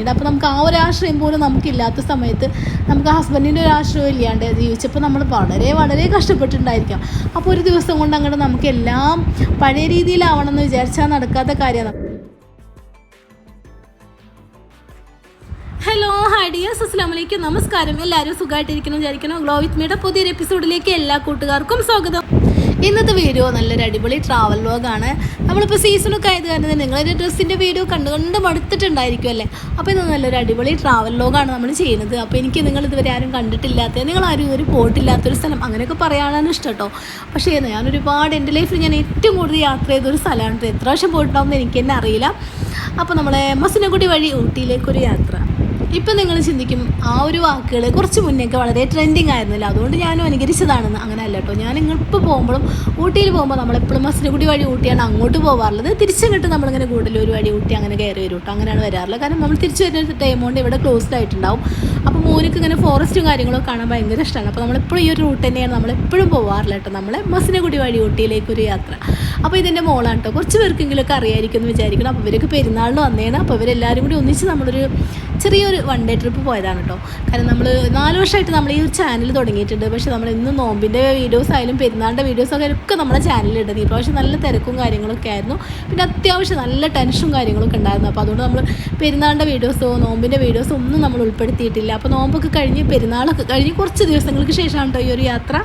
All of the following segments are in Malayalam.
പിന്നീട് അപ്പോൾ നമുക്ക് ആ ഒരു ആശ്രയം പോലും നമുക്കില്ലാത്ത സമയത്ത് നമുക്ക് ഹസ്ബൻഡിന്റെ ഒരു ആശ്രയം ഇല്ലാണ്ട് ജീവിച്ചപ്പോൾ നമ്മൾ വളരെ വളരെ കഷ്ടപ്പെട്ടിട്ടുണ്ടായിരിക്കാം. അപ്പോൾ ഒരു ദിവസം കൊണ്ട് അങ്ങോട്ട് നമുക്ക് എല്ലാം പഴയ രീതിയിലാവണം എന്ന് വിചാരിച്ചാൽ നടക്കാത്ത കാര്യമാണ്. ഹലോ ഹായ് ഡിയേഴ്സ് അസ്സാം വലൈക്കും നമസ്കാരം. എല്ലാവരും സുഖമായിട്ടിരിക്കണം വിചാരിക്കണം ഗ്ലോ വിത്ത് മീയുടെ പുതിയൊരു എപ്പിസോഡിലേക്ക് എല്ലാ കൂട്ടുകാർക്കും സ്വാഗതം. ഇന്നത്തെ വീഡിയോ നല്ലൊരു അടിപൊളി ട്രാവൽ വ്ലോഗാണ് നമ്മളിപ്പോൾ സീസണൊക്കെ ആയത് കാരണം നിങ്ങളൊരു ഡ്രസ്സിന്റെ വീഡിയോ കണ്ടു കണ്ട് മടുത്തിട്ടുണ്ടായിരിക്കും അല്ലേ? അപ്പോൾ ഇത് നല്ലൊരു അടിപൊളി ട്രാവൽ വ്ലോഗാണ് നമ്മൾ ചെയ്യുന്നത്. അപ്പോൾ എനിക്ക് നിങ്ങൾ ഇതുവരെ ആരും കണ്ടിട്ടില്ലാത്ത നിങ്ങൾ ആരും ഇതുവരെ പോയിട്ടില്ലാത്തൊരു സ്ഥലം അങ്ങനെയൊക്കെ പറയാനാണ് ഇഷ്ടം കേട്ടോ പക്ഷേ ഞാൻ ഒരുപാട് എന്റെ ലൈഫിൽ ഞാൻ ഏറ്റവും കൂടുതൽ യാത്ര ചെയ്തൊരു സ്ഥലമാണ്. എത്ര വർഷം പോയിട്ടുണ്ടാവുമെന്ന് എനിക്ക് തന്നെ അറിയില്ല. അപ്പോൾ നമ്മളെ മസിനക്കുടി വഴി ഊട്ടിയിലേക്കൊരു യാത്ര. ഇപ്പം നിങ്ങൾ ചിന്തിക്കും ആ ഒരു വാക്കുകൾ കുറച്ച് മുന്നേക്ക് വളരെ ട്രെൻഡിങ് ആയിരുന്നില്ല. അതുകൊണ്ട് ഞാനും അനുകരിച്ചതാണെന്ന് അങ്ങനെ അല്ല കേട്ടോ. ഞാൻ ഇങ്ങോട്ട് പോകുമ്പോഴും ഊട്ടിയിൽ പോകുമ്പോൾ നമ്മളെപ്പോഴും മസിനഗുഡി വഴി ഊട്ടിയാണ് അങ്ങോട്ട് പോകാറുള്ളത് തിരിച്ചങ്ങോട്ട് നമ്മളിങ്ങനെ കൂടുതലൊരു വഴി ഊട്ടി അങ്ങനെ കയറി വരും കേട്ടോ. അങ്ങനെയാണ് വരാറുള്ളത്. കാരണം നമ്മൾ തിരിച്ചു വരുന്ന ടൈം കൊണ്ട് ഇവിടെ ക്ലോസ്ഡ് ആയിട്ടുണ്ടാവും. അപ്പോൾ മോനിക്ക് ഇങ്ങനെ ഫോറസ്റ്റും കാര്യങ്ങളൊക്കെ കാണാൻ ഭയങ്കര ഇഷ്ടമാണ്. അപ്പോൾ നമ്മളെപ്പോഴും ഈ ഒരു റൂട്ട് തന്നെയാണ് നമ്മളെപ്പോഴും പോകാറില്ല കേട്ടോ. നമ്മളെ മസിനഗുഡി വഴി ഊട്ടിയിലേക്കൊരു യാത്ര. അപ്പോൾ ഇതിന്റെ മോളാണ് കേട്ടോ. കുറച്ച് പേർക്കെങ്കിലുമൊക്കെ അറിയായിരിക്കും എന്ന് വിചാരിക്കണം അപ്പോൾ ഇവരൊക്കെ പെരുന്നാളിന് വന്നേണ് അപ്പോൾ ഇവരെല്ലാവരും കൂടി ഒന്നിച്ച് നമ്മളൊരു ചെറിയൊരു വൺ ഡേ ട്രിപ്പ് പോയതാണ് കേട്ടോ കാരണം നമ്മൾ നാല് വർഷമായിട്ട് നമ്മൾ ഈ ചാനൽ തുടങ്ങിയിട്ടുണ്ട്. പക്ഷേ നമ്മൾ ഇന്ന് നോമ്പിന്റെ വീഡിയോസ് ആയാലും പെരുന്നാളിന്റെ വീഡിയോസ് ഒക്കെ നമ്മുടെ ചാനലിൽ ഇടുന്നത് ഈ പ്രാവശ്യം നല്ല തിരക്കും കാര്യങ്ങളൊക്കെ ആയിരുന്നു. പിന്നെ അത്യാവശ്യം നല്ല ടെൻഷനും കാര്യങ്ങളൊക്കെ ഉണ്ടായിരുന്നു. അപ്പോൾ അതുകൊണ്ട് നമ്മൾ പെരുന്നാളിന്റെ വീഡിയോസോ നോമ്പിന്റെ വീഡിയോസോ ഒന്നും നമ്മൾ ഉൾപ്പെടുത്തിയിട്ടില്ല. അപ്പോൾ നോമ്പൊക്കെ കഴിഞ്ഞ് പെരുന്നാളൊക്കെ കഴിഞ്ഞ് കുറച്ച് ദിവസങ്ങൾക്ക് ശേഷമാണ് കേട്ടോ ഈ ഒരു യാത്ര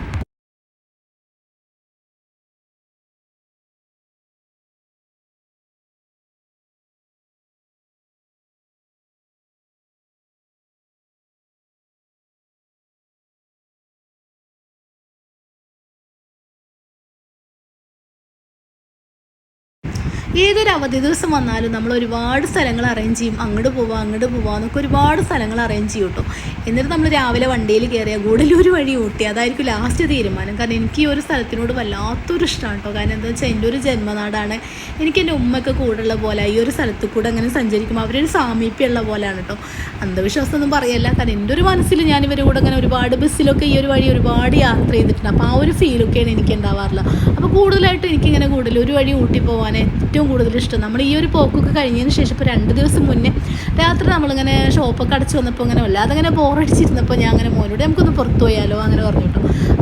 ഏതൊരു അവധി ദിവസം വന്നാലും നമ്മൾ ഒരുപാട് സ്ഥലങ്ങൾ അറേഞ്ച് ചെയ്യും. അങ്ങോട്ട് പോവാം അങ്ങോട്ട് പോവാം എന്നൊക്കെ ഒരുപാട് സ്ഥലങ്ങൾ അറേഞ്ച് ചെയ്യും കേട്ടോ എന്നിട്ട് നമ്മൾ രാവിലെ വണ്ടിയിൽ കയറിയ ഗൂഡല്ലൂർ വഴി ഊട്ടി. അതായിരിക്കും ലാസ്റ്റ് തീരുമാനം. കാരണം എനിക്ക് ഈ ഒരു സ്ഥലത്തിനോട് വല്ലാത്തൊരു ഇഷ്ടമാണ് കേട്ടോ കാരണം എന്താ വെച്ചാൽ എന്റെ ഒരു ജന്മനാടാണ്. എനിക്ക് എന്റെ ഉമ്മയൊക്കെ കൂടുള്ള പോലെ ഈ ഒരു സ്ഥലത്ത് കൂടെ അങ്ങനെ സഞ്ചരിക്കുമ്പോൾ അവരൊരു സാമീപ്യമുള്ള പോലെയാണ് കേട്ടോ അന്ധവിശ്വാസം ഒന്നും പറയല്ല. കാരണം എന്റെ ഒരു മനസ്സിൽ ഞാൻ ഇവരുടെ കൂടെ അങ്ങനെ ഒരുപാട് ബസ്സിലൊക്കെ ഈ ഒരു വഴി ഒരുപാട് യാത്ര ചെയ്തിട്ടുണ്ട്. അപ്പോൾ ആ ഒരു ഫീലൊക്കെയാണ് എനിക്ക് ഉണ്ടാവാറുള്ളത്. അപ്പോൾ കൂടുതലായിട്ട് എനിക്കിങ്ങനെ കൂടുതൽ ഒരു വഴി ഊട്ടി പോകാൻ ഏറ്റവും കൂടുതൽ ഇഷ്ടം. നമ്മൾ ഈ ഒരു പോക്കൊക്കെ കഴിഞ്ഞതിന് ശേഷം ഇപ്പോൾ രണ്ട് ദിവസം മുന്നേ രാത്രി നമ്മളിങ്ങനെ ഷോപ്പൊക്കെ അടച്ചു വന്നപ്പോൾ അങ്ങനെ വല്ലാതെ അങ്ങനെ ബോറടിച്ചിരുന്നപ്പോൾ ഞാൻ അങ്ങനെ മോനോട് നമുക്കൊന്ന് പുറത്തു പോയാലോ? അങ്ങനെ പറഞ്ഞു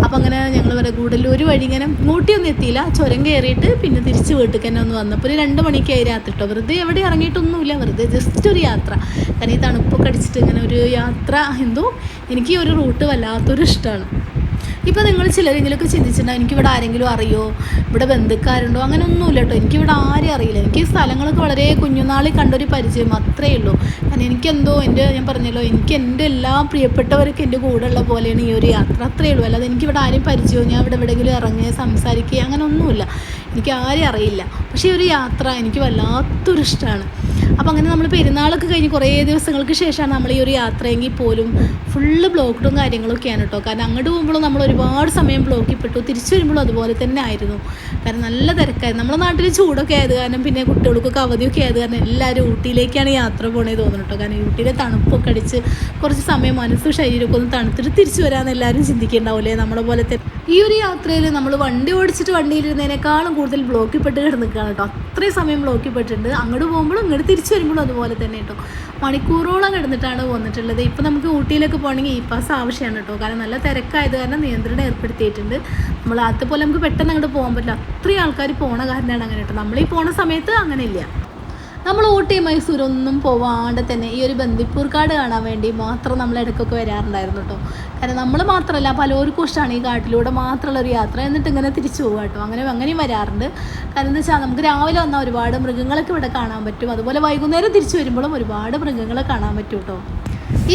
അപ്പോൾ അങ്ങനെ ഞങ്ങൾ വരെ ഗൂഡല്ലൂർ വഴി ഇങ്ങനെ ഊട്ടിയൊന്നും എത്തിയില്ല. ചുരം കയറിയിട്ട് പിന്നെ തിരിച്ച് വീട്ടിൽ തന്നെ ഒന്ന് വന്നപ്പോൾ ഒരു രണ്ട് മണിക്കായി രാത്രി കേട്ടോ. വെറുതെ എവിടെ ഇറങ്ങിയിട്ടൊന്നുമില്ല. വെറുതെ ജസ്റ്റ് ഒരു യാത്ര. കാരണം ഈ തണുപ്പൊക്കെ അടിച്ചിട്ട് ഇങ്ങനെ ഒരു യാത്ര എന്തോ എനിക്ക് ഒരു റൂട്ട് വല്ലാത്തൊരു ഇഷ്ടമാണ് ഇപ്പോൾ നിങ്ങൾ ചിലരെങ്കിലുമൊക്കെ ചിന്തിച്ചിട്ടുണ്ടാവും എനിക്കിവിടെ ആരെങ്കിലും അറിയോ? ഇവിടെ ബന്ധുക്കാരുണ്ടോ? അങ്ങനെ ഒന്നുമില്ല കേട്ടോ. എനിക്കിവിടെ ആരും അറിയില്ല. എനിക്ക് സ്ഥലങ്ങളൊക്കെ വളരെ കുഞ്ഞുനാളിൽ കണ്ടൊരു പരിചയം അത്രയേ ഉള്ളൂ. കാരണം എനിക്കെന്തോ എന്റെ ഞാൻ പറഞ്ഞല്ലോ എനിക്ക് എന്റെ എല്ലാ പ്രിയപ്പെട്ടവരൊക്കെ എന്റെ കൂടെ ഉള്ള പോലെയാണ് ഈ ഒരു യാത്ര. അത്രയേ ഉള്ളൂ. അല്ലാതെ എനിക്കിവിടെ ആരും പരിചയമോ ഞാൻ ഇവിടെ എവിടെയെങ്കിലും ഇറങ്ങുക സംസാരിക്കുക അങ്ങനെ ഒന്നുമില്ല എനിക്ക് ആരെയും അറിയില്ല. പക്ഷേ ഒരു യാത്ര എനിക്ക് വല്ലാത്തൊരു ഇഷ്ടമാണ് അപ്പോൾ അങ്ങനെ നമ്മൾ പെരുന്നാളൊക്കെ കഴിഞ്ഞ് കുറേ ദിവസങ്ങൾക്ക് ശേഷമാണ് നമ്മൾ ഈ ഒരു യാത്രയെങ്കിൽ പോലും ഫുള്ള് ബ്ലോക്ക്ഡും കാര്യങ്ങളൊക്കെയാണ് കേട്ടോ. കാരണം അങ്ങോട്ട് പോകുമ്പോഴും നമ്മൾ ഒരുപാട് സമയം ബ്ലോക്കിൽ പെട്ടു. തിരിച്ചു വരുമ്പോഴും അതുപോലെ തന്നെ ആയിരുന്നു. കാരണം നല്ല തിരക്കായിരുന്നു. നമ്മുടെ നാട്ടിൽ ചൂടൊക്കെ ആയത് കാരണം പിന്നെ കുട്ടികൾക്കൊക്കെ അവധിയൊക്കെ ആയത് കാരണം എല്ലാവരും ഊട്ടിയിലേക്കാണ് യാത്ര പോണേ തോന്നുന്നു കേട്ടോ. കാരണം ഊട്ടിയിലെ തണുപ്പൊക്കെ അടിച്ച് കുറച്ച് സമയം മനസ്സും ശരീരമൊക്കെ ഒന്ന് തണുത്തിട്ട് തിരിച്ചു വരാമെന്ന് എല്ലാവരും ചിന്തിക്കുന്നുണ്ടാവില്ലേ നമ്മളെ പോലെ ഈ ഒരു യാത്രയിൽ നമ്മൾ വണ്ടി ഓടിച്ചിട്ട് വണ്ടിയിലിരുന്നതിനേക്കാളും കൂടുതൽ ബ്ലോക്കിൽ പെട്ട് കേട്ടോ. അത്രയും സമയം ബ്ലോക്കിൽ പെട്ടിട്ടുണ്ട് അങ്ങോട്ട് പോകുമ്പോഴും ഇങ്ങോട്ട് തിരിച്ചു വരുമ്പോഴും അതുപോലെ തന്നെ കേട്ടോ. മണിക്കൂറോളം കിടന്നിട്ടാണ് വന്നിട്ടുള്ളത്. ഇപ്പം നമുക്ക് ഊട്ടിയിലൊക്കെ പോകണമെങ്കിൽ ഈ പാസ് ആവശ്യമാണ് കേട്ടോ. കാരണം നല്ല തിരക്കായത് കാരണം നിയന്ത്രണം ഏർപ്പെടുത്തിയിട്ടുണ്ട്. നമ്മൾ അതുപോലെ നമുക്ക് പെട്ടെന്ന് അങ്ങോട്ട് പോകാൻ പറ്റില്ല. അത്രയും ആൾക്കാർ പോണ കാരണമാണ് അങ്ങനെ കേട്ടോ. നമ്മൾ ഈ പോണ സമയത്ത് അങ്ങനെ ഇല്ല നമ്മൾ ഊട്ടി മൈസൂർ ഒന്നും പോവാണ്ട് തന്നെ ഈ ഒരു ബന്ദിപ്പൂർ കാട് കാണാൻ വേണ്ടി മാത്രം നമ്മൾ ഇടയ്ക്കൊക്കെ വരാറുണ്ടായിരുന്നു കേട്ടോ. കാരണം നമ്മൾ മാത്രമല്ല പലർക്കും ഇഷ്ടമാണ് ഈ കാട്ടിലൂടെ മാത്രമുള്ള ഒരു യാത്ര എന്നിട്ട് ഇങ്ങനെ തിരിച്ചു പോകുക കേട്ടോ. അങ്ങനെ അങ്ങനെയും വരാറുണ്ട്. കാരണം എന്താ വെച്ചാൽ നമുക്ക് രാവിലെ വന്നാൽ ഒരുപാട് മൃഗങ്ങളൊക്കെ ഇവിടെ കാണാൻ പറ്റും. അതുപോലെ വൈകുന്നേരം തിരിച്ചു വരുമ്പോഴും ഒരുപാട് മൃഗങ്ങളെ കാണാൻ പറ്റും കേട്ടോ.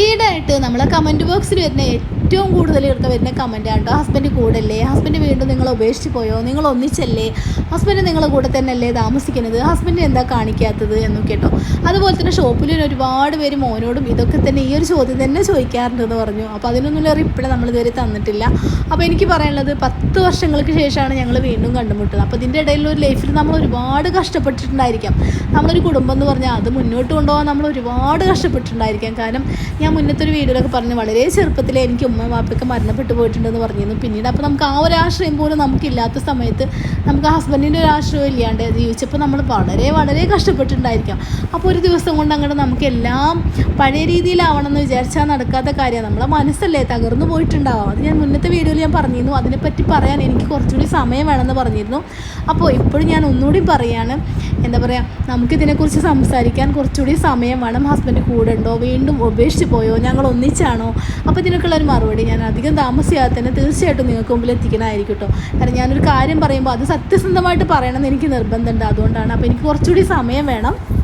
ഈയിടെയായിട്ട് നമ്മളെ കമന്റ് ബോക്സിൽ വരുന്ന ഏറ്റവും കൂടുതൽ ഇവർക്ക് വരുന്ന കമന്റ് ആണ് കേട്ടോ ഹസ്ബൻഡ് കൂടല്ലേ? ഹസ്ബൻഡ് വീണ്ടും നിങ്ങൾ ഉപേക്ഷിച്ച് പോയോ? നിങ്ങൾ ഒന്നിച്ചല്ലേ? ഹസ്ബൻഡ് നിങ്ങളെ കൂടെ തന്നെ അല്ലേ താമസിക്കുന്നത്? ഹസ്ബൻഡ് എന്താ കാണിക്കാത്തത്? എന്നൊക്കെ കേട്ടോ. അതുപോലെ തന്നെ ഷോപ്പിൽ ഒരുപാട് പേര് മോനോടും ഇതൊക്കെ തന്നെ ഈ ഒരു ചോദ്യം തന്നെ ചോദിക്കാറുണ്ടെന്ന് പറഞ്ഞു. അപ്പോൾ അതിനൊന്നുള്ള റിപ്ലൈ നമ്മൾ ഇതുവരെ തന്നിട്ടില്ല. അപ്പോൾ എനിക്ക് പറയാനുള്ളത് പത്ത് വർഷങ്ങൾക്ക് ശേഷമാണ് ഞങ്ങൾ വീണ്ടും കണ്ടുമുട്ടുന്നത്. അപ്പോൾ ഇതിന്റെ ഇടയിൽ ഒരു ലൈഫിൽ നമ്മൾ ഒരുപാട് കഷ്ടപ്പെട്ടിട്ടുണ്ടായിരിക്കാം. നമ്മളൊരു കുടുംബം എന്ന് പറഞ്ഞാൽ അത് മുന്നോട്ട് കൊണ്ടുപോകാൻ നമ്മൾ ഒരുപാട് കഷ്ടപ്പെട്ടിട്ടുണ്ടായിരിക്കാം. കാരണം ഞാൻ മുന്നത്തെ ഒരു വീഡിയോയിലൊക്കെ പറഞ്ഞു വളരെ ചെറുപ്പത്തിലേ എനിക്ക് ഉമ്മ വാപ്പയ്ക്ക് മരണപ്പെട്ടു പോയിട്ടുണ്ടെന്ന് പറഞ്ഞിരുന്നു. പിന്നീട് അപ്പോൾ നമുക്ക് ആ ഒരു ആശ്രയം പോലും നമുക്കില്ലാത്ത സമയത്ത് നമുക്ക് ഹസ്ബൻഡിന്റെ ഒരു ആശ്രയം ഇല്ലാണ്ട് ജീവിച്ചപ്പോൾ നമ്മൾ വളരെ വളരെ കഷ്ടപ്പെട്ടിട്ടുണ്ടായിരിക്കാം. അപ്പോൾ ഒരു ദിവസം കൊണ്ട് അങ്ങോട്ട് നമുക്ക് എല്ലാം പഴയ രീതിയിലാവണം എന്ന് വിചാരിച്ചാൽ നടക്കാത്ത കാര്യമാണ് നമ്മളെ മനസ്സല്ലേ തകർന്നു പോയിട്ടുണ്ടാവാം അത് ഞാൻ മുന്നത്തെ വീഡിയോയിൽ ഞാൻ പറഞ്ഞിരുന്നു. അതിനെപ്പറ്റി പറയാൻ എനിക്ക് കുറച്ചുകൂടി സമയം വേണമെന്ന് പറഞ്ഞിരുന്നു. അപ്പോൾ ഇപ്പോഴും ഞാൻ ഒന്നുകൂടി പറയാണ്. എന്താ പറയുക നമുക്കിതിനെക്കുറിച്ച് സംസാരിക്കാൻ കുറച്ചുകൂടി സമയം വേണം. ഹസ്ബൻഡ് കൂടെ ഉണ്ടോ? വീണ്ടും ഉപേക്ഷിച്ച് പോയോ? ഞങ്ങൾ ഒന്നിച്ചാണോ? അപ്പോൾ ഇതിനൊക്കെയുള്ള ഒരു മറുപടി ഞാൻ അധികം താമസിയാതെ തന്നെ തീർച്ചയായിട്ടും നിങ്ങൾക്ക് മുമ്പിൽ എത്തിക്കണമായിരിക്കും കേട്ടോ. കാരണം ഞാനൊരു കാര്യം പറയുമ്പോൾ അത് സത്യസന്ധമായിട്ട് പറയണമെന്ന് എനിക്ക് നിർബന്ധമുണ്ട്. അതുകൊണ്ടാണ് അപ്പോൾ എനിക്ക് കുറച്ചുകൂടി സമയം വേണം.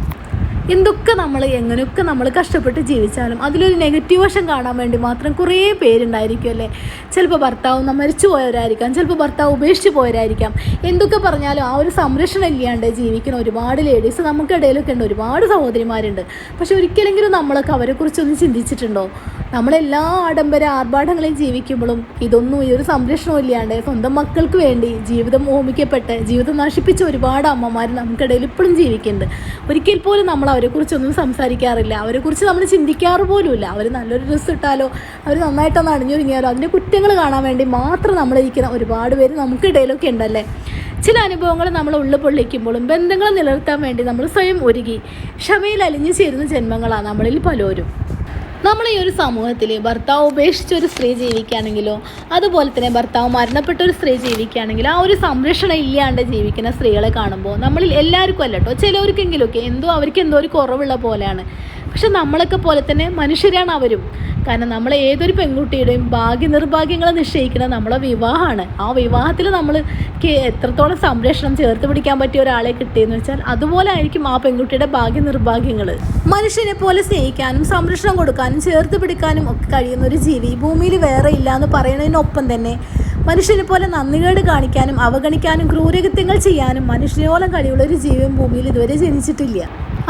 എന്തൊക്കെ നമ്മൾ എങ്ങനെയൊക്കെ നമ്മൾ കഷ്ടപ്പെട്ട് ജീവിച്ചാലും അതിലൊരു നെഗറ്റീവ് വശം കാണാൻ വേണ്ടി മാത്രം കുറേ പേരുണ്ടായിരിക്കും അല്ലേ? ചിലപ്പോൾ ഭർത്താവ് മരിച്ചു പോയവരായിരിക്കാം ചിലപ്പോൾ ഭർത്താവ് ഉപേക്ഷിച്ച് പോയവരായിരിക്കാം. എന്തൊക്കെ പറഞ്ഞാലും ആ ഒരു സംരക്ഷണം ഇല്ലാണ്ട് ജീവിക്കുന്ന ഒരുപാട് ലേഡീസ് നമുക്കിടയിലൊക്കെ ഉണ്ട് ഒരുപാട് സഹോദരിമാരുണ്ട്. പക്ഷെ ഒരിക്കലെങ്കിലും നമ്മളൊക്കെ അവരെക്കുറിച്ചൊന്ന് ചിന്തിച്ചിട്ടുണ്ടോ? നമ്മളെല്ലാ ആഡംബര ആർഭാടങ്ങളിൽ ജീവിക്കുമ്പോഴും ഇതൊന്നും ഈ ഒരു സംരക്ഷണവും ഇല്ലാണ്ട് സ്വന്തം മക്കൾക്ക് വേണ്ടി ജീവിതം ഓമിക്കപ്പെട്ട് ജീവിതം നശിപ്പിച്ച ഒരുപാട് അമ്മമാർ നമുക്കിടയിൽ ഇപ്പോഴും ജീവിക്കുന്നുണ്ട്. ഒരിക്കൽ പോലും നമ്മൾ അവരെക്കുറിച്ചൊന്നും സംസാരിക്കാറില്ല. അവരെക്കുറിച്ച് നമ്മൾ ചിന്തിക്കാറ് പോലുമില്ല. അവർ നല്ലൊരു ഡ്രസ്സ് ഇട്ടാലോ അവർ നന്നായിട്ടൊന്ന് അണിഞ്ഞൊരുങ്ങിയാലോ അതിന്റെ കുറ്റങ്ങൾ കാണാൻ വേണ്ടി മാത്രം നമ്മളിരിക്കുന്ന ഒരുപാട് പേര് നമുക്കിടയിലൊക്കെ ഉണ്ടല്ലേ? ചില അനുഭവങ്ങൾ നമ്മൾ ഉള്ളു പൊള്ളിക്കുമ്പോഴും ബന്ധങ്ങൾ നിലനിർത്താൻ വേണ്ടി നമ്മൾ സ്വയം ഒരുങ്ങി ക്ഷമയിൽ അലിഞ്ഞു ചേരുന്ന ജന്മങ്ങളാണ് നമ്മളിൽ പലരും. നമ്മൾ ഈ ഒരു സമൂഹത്തിൽ ഭർത്താവ് ഉപേക്ഷിച്ച ഒരു സ്ത്രീ ജീവിക്കുകയാണെങ്കിലോ അതുപോലെ തന്നെ ഭർത്താവ് മരണപ്പെട്ട ഒരു സ്ത്രീ ജീവിക്കുകയാണെങ്കിലോ ആ ഒരു സംരക്ഷണം ഇല്ലാണ്ട് ജീവിക്കുന്ന സ്ത്രീകളെ കാണുമ്പോൾ നമ്മളിൽ എല്ലാവർക്കും അല്ലട്ടോ ചിലവർക്കെങ്കിലുമൊക്കെ എന്തോ അവർക്ക് എന്തോ ഒരു കുറവുള്ള പോലെയാണ്. പക്ഷെ നമ്മളൊക്കെ പോലെ തന്നെ മനുഷ്യരാണ് അവരും. കാരണം നമ്മൾ ഏതൊരു പെൺകുട്ടിയുടെയും ഭാഗ്യ നിർഭാഗ്യങ്ങൾ നിശ്ചയിക്കുന്നത് നമ്മളെ വിവാഹമാണ്. ആ വിവാഹത്തിൽ നമ്മൾ എത്രത്തോളം സംരക്ഷണം ചേർത്ത് പിടിക്കാൻ പറ്റിയ ഒരാളെ കിട്ടിയെന്ന് വെച്ചാൽ അതുപോലെ ആയിരിക്കും ആ പെൺകുട്ടിയുടെ ഭാഗ്യ നിർഭാഗ്യങ്ങൾ മനുഷ്യനെ പോലെ സ്നേഹിക്കാനും സംരക്ഷണം കൊടുക്കാനും ചേർത്ത് പിടിക്കാനും ഒക്കെ കഴിയുന്ന ഒരു ജീവി ഭൂമിയിൽ വേറെ ഇല്ല എന്ന് പറയുന്നതിനൊപ്പം തന്നെ മനുഷ്യനെ പോലെ നന്ദികേട് കാണിക്കാനും അവഗണിക്കാനും ക്രൂരകൃത്യങ്ങൾ ചെയ്യാനും മനുഷ്യനോളം കഴിവുള്ള ഒരു ജീവൻ ഭൂമിയിൽ ഇതുവരെ ജനിച്ചിട്ടില്ല.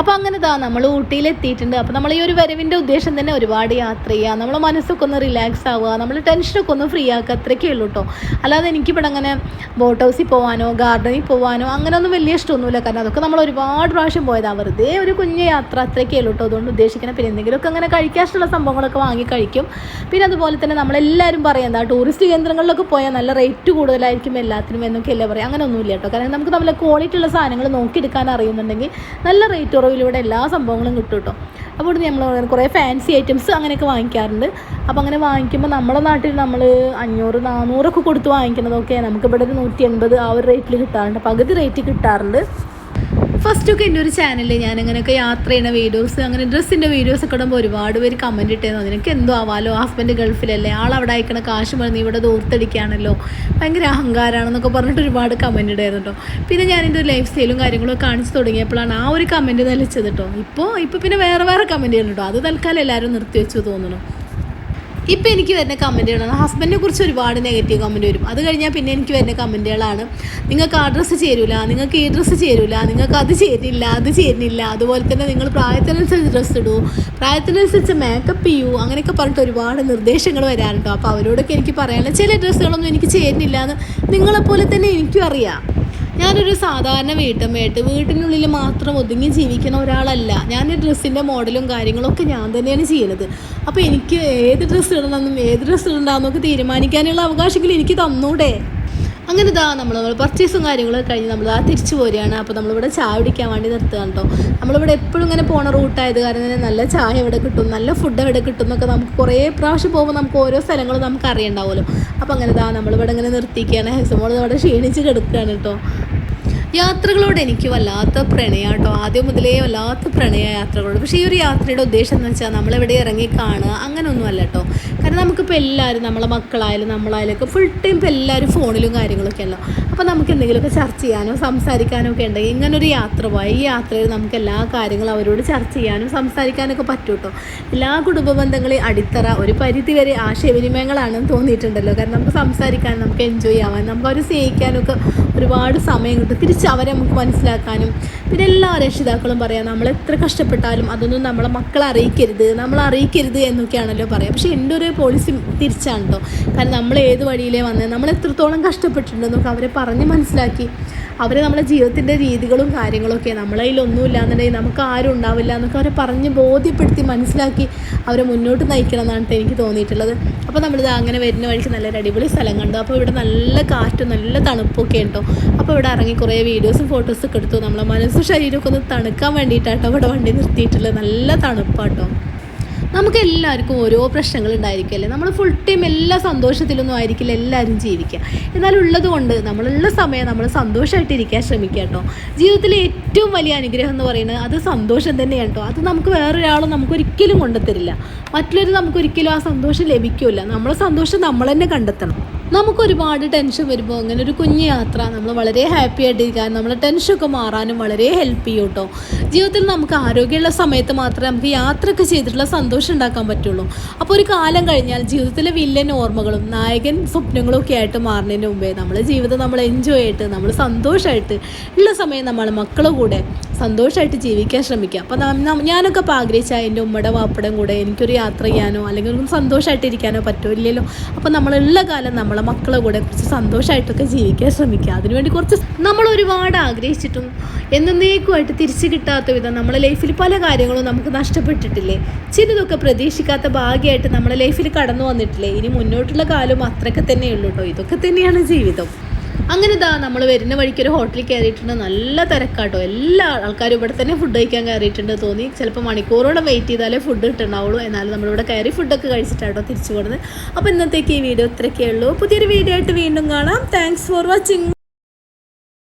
അപ്പോൾ അങ്ങനെ ഇതാ നമ്മൾ ഊട്ടിയിൽ എത്തിയിട്ടുണ്ട് അപ്പോൾ നമ്മൾ ഈ ഒരു വരവിന്റെ ഉദ്ദേശം തന്നെ ഒരുപാട് യാത്ര ചെയ്യുക നമ്മൾ മനസ്സൊക്കെ ഒന്ന് റിലാക്സ് ആവുക. നമ്മൾ ടെൻഷനൊക്കെ ഒന്ന് ഫ്രീ ആക്കുക. അത്രയൊക്കെ ഉള്ളൂ കേട്ടോ അല്ലാതെ എനിക്കിവിടെ അങ്ങനെ ബോട്ട് ഹൗസിൽ പോകാനോ ഗാർഡനിൽ പോകാനോ അങ്ങനെ ഒന്നും വലിയ ഇഷ്ടമൊന്നുമില്ല. കാരണം അതൊക്കെ നമ്മൾ ഒരുപാട് പ്രാവശ്യം പോയതാണ് വെറുതെ ഒരു കുഞ്ഞ് യാത്ര അത്രയൊക്കെ ഉള്ളൂ കേട്ടോ അതുകൊണ്ട് ഉദ്ദേശിക്കണം പിന്നെ എന്തെങ്കിലുമൊക്കെ അങ്ങനെ കഴിക്കാനുള്ള സംഭവങ്ങളൊക്കെ വാങ്ങി കഴിക്കും. പിന്നെ അതുപോലെ തന്നെ നമ്മളെല്ലാവരും പറയും എന്താ ടൂറിസ്റ്റ് കേന്ദ്രങ്ങളിലൊക്കെ പോയാൽ നല്ല റേറ്റ് കൂടുതലായിരിക്കും എല്ലാത്തിനും എന്നൊക്കെ അല്ലേ പറയാം. അങ്ങനെ ഒന്നുമില്ല കേട്ടോ കാരണം നമുക്ക് നല്ല ക്വാളിറ്റി ഉള്ള സാധനങ്ങൾ നോക്കിയെടുക്കാൻ അറിയുന്നുണ്ടെങ്കിൽ നല്ല റേറ്റ് കുറവിലൂടെ എല്ലാ സംഭവങ്ങളും കിട്ടും കേട്ടോ. അപ്പോൾ ഇവിടുന്ന് നമ്മൾ കുറേ ഫാൻസി ഐറ്റംസ് അങ്ങനെയൊക്കെ വാങ്ങിക്കാറുണ്ട്. അപ്പോൾ അങ്ങനെ വാങ്ങിക്കുമ്പോൾ നമ്മുടെ നാട്ടിൽ നമ്മൾ അഞ്ഞൂറ് നാനൂറൊക്കെ കൊടുത്ത് വാങ്ങിക്കുന്നതൊക്കെ നമുക്കിവിടെ ഒരു നൂറ്റി എൺപത് ആ ഒരു റേറ്റിൽ കിട്ടാറുണ്ട്. പകുതി റേറ്റ് കിട്ടാറുണ്ട്. ഫസ്റ്റൊക്കെ എന്റെ ഒരു ചാനലിൽ ഞാൻ അങ്ങനെയൊക്കെ യാത്ര ചെയ്യുന്ന വീഡിയോസ് അങ്ങനെ ഡ്രസ്സിന്റെ വീഡിയോസ് ഒക്കെ ഇടുമ്പോൾ ഒരുപാട് പേര് കമന്റ് ഇട്ടേന്നു. നിനക്ക് എന്തോ ആവാലോ? ഹസ്ബൻഡ് ഗൾഫിലല്ലേ? ആൾ അവിടെ അയക്കണ കാശ് പറഞ്ഞ് ഇവിടെ ദൂർത്തടിക്കുകയാണല്ലോ ഭയങ്കര അഹങ്കാരമാണെന്നൊക്കെ പറഞ്ഞിട്ട് ഒരുപാട് കമന്റ് ഇടായിരുന്നു പിന്നെ ഞാൻ എന്റെ ഒരു ലൈഫ് സ്റ്റൈലും കാര്യങ്ങളും കാണിച്ചു തുടങ്ങിയപ്പോഴാണ് ആ ഒരു കമന്റ് നിലച്ചത് കേട്ടോ ഇപ്പോൾ ഇപ്പോൾ പിന്നെ വേറെ വേറെ കമന്റ് കേട്ടോ അത് തൽക്കാലം എല്ലാവരും നിർത്തി വെച്ചു തോന്നുന്നു. ഇപ്പം എനിക്ക് വരുന്ന കമന്റുകളാണ് ഹസ്ബൻഡിനെ കുറിച്ച് ഒരുപാട് നെഗറ്റീവ് കമന്റ് വരും. അത് കഴിഞ്ഞാൽ പിന്നെ എനിക്ക് വരുന്ന കമന്റുകളാണ് നിങ്ങൾക്ക് ആ ഡ്രസ്സ് ചേരൂല നിങ്ങൾക്ക് ഈ ഡ്രസ്സ് ചേരൂല നിങ്ങൾക്ക് അത് ചേരില്ല അത് ചേരുന്നില്ല അതുപോലെ തന്നെ നിങ്ങൾ പ്രായത്തിനനുസരിച്ച് ഡ്രസ്സ് ഇടൂ. പ്രായത്തിനനുസരിച്ച് മേക്കപ്പ് ചെയ്യൂ. അങ്ങനെയൊക്കെ പറഞ്ഞിട്ട് ഒരുപാട് നിർദ്ദേശങ്ങൾ വരാറുണ്ടോ. അപ്പോൾ അവരോടൊക്കെ എനിക്ക് പറയാനുള്ള ചില ഡ്രസ്സുകളൊന്നും എനിക്ക് ചേരുന്നില്ല എന്ന് നിങ്ങളെപ്പോലെ തന്നെ എനിക്കും അറിയാം. ഞാനൊരു സാധാരണ വീട്ടമ്മയായിട്ട് വീട്ടിനുള്ളിൽ മാത്രം ഒതുങ്ങി ജീവിക്കുന്ന ഒരാളല്ല. ഞാൻ ഡ്രസ്സിന്റെ മോഡലും കാര്യങ്ങളൊക്കെ ഞാൻ തന്നെയാണ് ചെയ്യുന്നത് അപ്പോൾ എനിക്ക് ഏത് ഡ്രസ്സ് ഇടണമെന്നും ഏത് ഡ്രസ്സ് ഇടണ്ടെന്നൊക്കെ തീരുമാനിക്കാനുള്ള അവകാശമെങ്കിലും എനിക്ക് തന്നൂടെ? അങ്ങനെ ഇതാ നമ്മൾ നമ്മൾ പർച്ചേസും കാര്യങ്ങളൊക്കെ കഴിഞ്ഞ് നമ്മൾ ആ തിരിച്ചു പോരുകയാണ്. അപ്പോൾ നമ്മളിവിടെ ചായ കുടിക്കാൻ വേണ്ടി നിർത്തുകയാണ് കേട്ടോ നമ്മളിവിടെ എപ്പോഴും ഇങ്ങനെ പോണ റൂട്ടായത് കാരണം തന്നെ നല്ല ചായ ഇവിടെ കിട്ടും നല്ല ഫുഡ് ഇവിടെ കിട്ടും എന്നൊക്കെ നമുക്ക് കുറേ പ്രാവശ്യം പോകുമ്പോൾ നമുക്ക് ഓരോ സ്ഥലങ്ങളും നമുക്ക് അറിയണ്ടാവുമല്ലോ. അപ്പോൾ അങ്ങനെ ഇതാ നമ്മളിവിടെ ഇങ്ങനെ നിർത്തിക്കുകയാണ് ഹെസമോൾ ഇവിടെ ക്ഷീണിച്ച് കിടക്കുകയാണ് കേട്ടോ യാത്രകളോട് എനിക്ക് വല്ലാത്ത പ്രണയാട്ടോ ആദ്യം മുതലേ വല്ലാത്ത പ്രണയ യാത്രകളോട്. പക്ഷേ ഈ ഒരു യാത്രയുടെ ഉദ്ദേശം എന്ന് വെച്ചാൽ നമ്മളെവിടെ ഇറങ്ങി കാണുക അങ്ങനെയൊന്നും അല്ല കേട്ടോ. കാരണം നമുക്കിപ്പോൾ എല്ലാവരും നമ്മളെ മക്കളായാലും നമ്മളായാലും ഒക്കെ ഫുൾ ടൈം ഇപ്പോൾ എല്ലാവരും ഫോണിലും കാര്യങ്ങളൊക്കെ അല്ലോ. അപ്പോൾ നമുക്ക് എന്തെങ്കിലുമൊക്കെ ചർച്ച ചെയ്യാനോ സംസാരിക്കാനോ ഒക്കെ ഉണ്ടെങ്കിൽ ഇങ്ങനൊരു യാത്ര പോയി ഈ യാത്രയിൽ നമുക്ക് എല്ലാ കാര്യങ്ങളും അവരോട് ചർച്ച ചെയ്യാനും സംസാരിക്കാനൊക്കെ പറ്റും കേട്ടോ എല്ലാ കുടുംബ ബന്ധങ്ങളെയും അടിത്തറ ഒരു പരിധിവരെ ആശയവിനിമയങ്ങളാണെന്ന് തോന്നിയിട്ടുണ്ടല്ലോ. കാരണം നമുക്ക് സംസാരിക്കാൻ നമുക്ക് എൻജോയ് ആവാൻ നമുക്ക് അവരെ സ്നേഹിക്കാനൊക്കെ ഒരുപാട് സമയം കിട്ടും. തിരിച്ച് അവരെ നമുക്ക് മനസ്സിലാക്കാനും പിന്നെ എല്ലാ രക്ഷിതാക്കളും പറയാം നമ്മൾ എത്ര കഷ്ടപ്പെട്ടാലും അതൊന്നും നമ്മളെ മക്കളെ അറിയിക്കരുത് നമ്മൾ അറിയിക്കരുത് എന്നൊക്കെയാണല്ലോ പറയാം. പക്ഷേ എന്റെ ഒരു പോളിസി തിരിച്ചാണ് കേട്ടോ കാരണം നമ്മൾ ഏത് വഴിയിലേ വന്നത് നമ്മൾ എത്രത്തോളം കഷ്ടപ്പെട്ടിട്ടുണ്ടെന്നൊക്കെ അവരെ പറഞ്ഞ് മനസ്സിലാക്കി. അവർ നമ്മുടെ ജീവിതത്തിന്റെ രീതികളും കാര്യങ്ങളൊക്കെ നമ്മളെ ഒന്നുമില്ല എന്നുണ്ടെങ്കിൽ നമുക്ക് ആരും ഉണ്ടാവില്ല എന്നൊക്കെ അവരെ പറഞ്ഞ് ബോധ്യപ്പെടുത്തി മനസ്സിലാക്കി അവരെ മുന്നോട്ട് നയിക്കണം എന്നാണ് എനിക്ക് തോന്നിയിട്ടുള്ളത്. അപ്പോൾ നമ്മളിത് അങ്ങനെ വരുന്ന വഴിക്ക് നല്ലൊരു അടിപൊളി സ്ഥലം കണ്ടു. അപ്പോൾ ഇവിടെ നല്ല കാറ്റും നല്ല തണുപ്പൊക്കെ ഉണ്ടോ? അപ്പോൾ ഇവിടെ ഇറങ്ങി കുറേ വീഡിയോസും ഫോട്ടോസൊക്കെ എടുത്തു. നമ്മളെ മനസ്സും ശരീരമൊക്കെ ഒന്ന് തണുക്കാൻ വേണ്ടിയിട്ടാട്ടോ ഇവിടെ വണ്ടി നിർത്തിയിട്ടുള്ളത്. നല്ല തണുപ്പാട്ടോ. നമുക്ക് എല്ലാവർക്കും ഓരോ പ്രശ്നങ്ങൾ ഉണ്ടായിരിക്കുമല്ലേ നമ്മൾ ഫുൾ ടൈം എല്ലാ സന്തോഷത്തിലൊന്നും ആയിരിക്കില്ല എല്ലാവരും ജീവിക്കുക. എന്നാൽ ഉള്ളത് കൊണ്ട് നമ്മളുള്ള സമയം നമ്മൾ സന്തോഷമായിട്ട് ഇരിക്കാൻ ശ്രമിക്കുക കേട്ടോ. ജീവിതത്തിലെ ഏറ്റവും വലിയ അനുഗ്രഹം എന്ന് പറയുന്നത് അത് സന്തോഷം തന്നെയാണ് കേട്ടോ. അത് നമുക്ക് വേറൊരാളും നമുക്ക് ഒരിക്കലും കൊണ്ടുത്തരില്ല. മറ്റുള്ളവർ നമുക്കൊരിക്കലും ആ സന്തോഷം ലഭിക്കില്ല നമ്മളെ സന്തോഷം നമ്മൾ തന്നെ കണ്ടെത്തണം. നമുക്ക് ഒരുപാട് ടെൻഷൻ വരുമ്പോൾ അങ്ങനെ ഒരു കുഞ്ഞു യാത്ര നമ്മൾ വളരെ ഹാപ്പി ആയിട്ടിരിക്കാൻ നമ്മളെ ടെൻഷനൊക്കെ മാറാനും വളരെ ഹെൽപ്പ് ചെയ്യും കേട്ടോ ജീവിതത്തിൽ നമുക്ക് ആരോഗ്യമുള്ള സമയത്ത് മാത്രമേ നമുക്ക് യാത്രയൊക്കെ ചെയ്തിട്ടുള്ള സന്തോഷം ഉണ്ടാക്കാൻ പറ്റുള്ളൂ. അപ്പോൾ ഒരു കാലം കഴിഞ്ഞാൽ ജീവിതത്തിലെ വില്ലൻ ഓർമ്മകളും നായകൻ സ്വപ്നങ്ങളും ഒക്കെ ആയിട്ട് മാറുന്നതിന് മുമ്പേ നമ്മളെ ജീവിതം നമ്മൾ എൻജോയ് ആയിട്ട് നമ്മൾ സന്തോഷമായിട്ട് ഉള്ള സമയം നമ്മൾ മക്കളുടെ കൂടെ സന്തോഷമായിട്ട് ജീവിക്കാൻ ശ്രമിക്കുക. അപ്പോൾ ഞാനൊക്കെ ഇപ്പോൾ ആഗ്രഹിച്ച എന്റെ ഉമ്മയുടെ വാപ്പടം കൂടെ എനിക്കൊരു യാത്ര ചെയ്യാനോ അല്ലെങ്കിൽ ഒന്നും സന്തോഷമായിട്ട് ഇരിക്കാനോ പറ്റില്ലല്ലോ. അപ്പോൾ നമ്മളുള്ള കാലം നമ്മളെ മക്കളെ കൂടെ കുറച്ച് സന്തോഷമായിട്ടൊക്കെ ജീവിക്കാൻ ശ്രമിക്കുക. അതിനുവേണ്ടി കുറച്ച് നമ്മൾ ഒരുപാട് ആഗ്രഹിച്ചിട്ടും എന്നേക്കുമായിട്ട് തിരിച്ചു കിട്ടാത്ത വിധം നമ്മളെ ലൈഫിൽ പല കാര്യങ്ങളും നമുക്ക് നഷ്ടപ്പെട്ടിട്ടില്ലേ? ചിലതൊക്കെ പ്രതീക്ഷിക്കാത്ത ഭാഗ്യമായിട്ട് നമ്മളെ ലൈഫിൽ കടന്നു വന്നിട്ടില്ലേ? ഇനി മുന്നോട്ടുള്ള കാലം അത്രയൊക്കെ തന്നെയുള്ളൂ കേട്ടോ ഇതൊക്കെ തന്നെയാണ് ജീവിതം. അങ്ങനെ ഇതാ നമ്മൾ വരുന്ന വഴിക്ക് ഒരു ഹോട്ടലിൽ കയറിയിട്ടുണ്ട് നല്ല തിരക്കാട്ടോ. എല്ലാ ആൾക്കാരും ഇവിടെ തന്നെ ഫുഡ് കഴിക്കാൻ കയറിയിട്ടുണ്ട് തോന്നി. ചിലപ്പോൾ മണിക്കൂറോളം വെയിറ്റ് ചെയ്താലേ ഫുഡ് കിട്ടുന്നുണ്ടാവുള്ളൂ എന്നാലും നമ്മളിവിടെ കയറി ഫുഡൊക്കെ കഴിച്ചിട്ടാട്ടോ തിരിച്ചു പോകുന്നത് അപ്പോൾ ഇന്നത്തേക്ക് ഈ വീഡിയോ ഇത്രയൊക്കെയുള്ളൂ പുതിയൊരു വീഡിയോ ആയിട്ട് വീണ്ടും കാണാം. Thanks for watching